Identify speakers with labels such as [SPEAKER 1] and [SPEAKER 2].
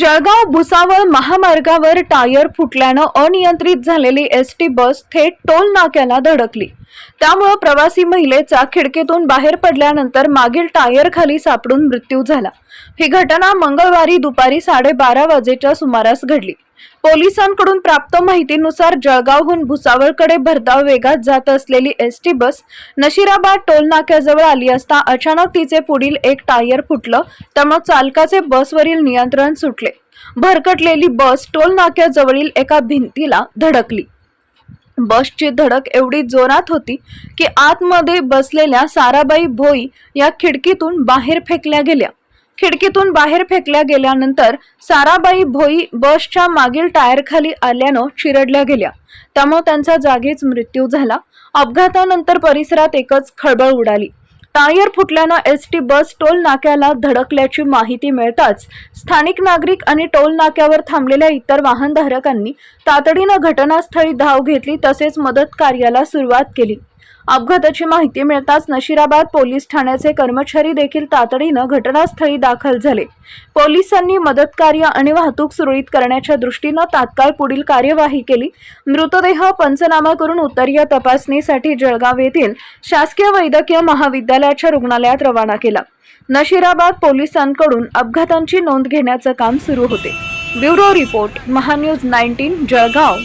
[SPEAKER 1] जळगाव भुसावळ महामार्गावर टायर फुटल्यानं अनियंत्रित झालेली एस टी बस थेट टोल नाक्याला धडकली. त्यामुळं प्रवासी महिलेचा खिडकीतून बाहेर पडल्यानंतर मागील टायर खाली सापडून मृत्यू झाला. ही घटना मंगळवारी दुपारी साडेबारा वाजेच्या सुमारास घडली. पोलिसांकडून प्राप्त माहितीनुसार जळगावहून भुसावळकडे भरधाव वेगात जात असलेली S T bus Nashirabad toll नाक्याजवळ आली असता अचानक तिचे पुढील एक टायर फुटलं त्यामुळे चालकाचे बसवरील नियंत्रण सुटले. भरकटलेली बस टोल नाक्याजवळील एका भिंतीला धडकली. बसची धडक एवढी जोरात होती की आतमध्ये बसलेल्या साराबाई भोई या खिडकीतून बाहेर फेकल्या गेल्या. खिडकीतून बाहेर फेकल्या गेल्यानंतर साराबाई भोई बसच्या मागील टायरखाली आल्यानं चिरडल्या गेल्या. त्यामुळे त्यांचा जागीच मृत्यू झाला. अपघातानंतर परिसरात एकच खळबळ उडाली. टायर फुटल्यानं एस टी बस टोल नाक्याला धडकल्याची माहिती मिळताच स्थानिक नागरिक आणि टोल नाक्यावर थांबलेल्या इतर वाहनधारकांनी तातडीनं घटनास्थळी धाव घेतली तसेच मदत कार्याला सुरुवात केली. अपघाताची माहिती मिळताच नशिराबाद पोलीस ठाण्याचे कर्मचारी देखील तातडीनं घटनास्थळी दाखल झाले. पोलिसांनी मदत कार्य आणि वाहतूक सुरळीत करण्याच्या दृष्टीनं तात्काळ पुढील कार्यवाही केली. मृतदेह पंचनामा करून उत्तरीय तपासणीसाठी जळगाव येथील शासकीय वैद्यकीय महाविद्यालयाच्या रुग्णालयात रवाना केला. नशिराबाद पोलिसांकडून अपघातांची नोंद घेण्याचं काम सुरू होते. Bureau report Mahanews nineteen Jalgaon.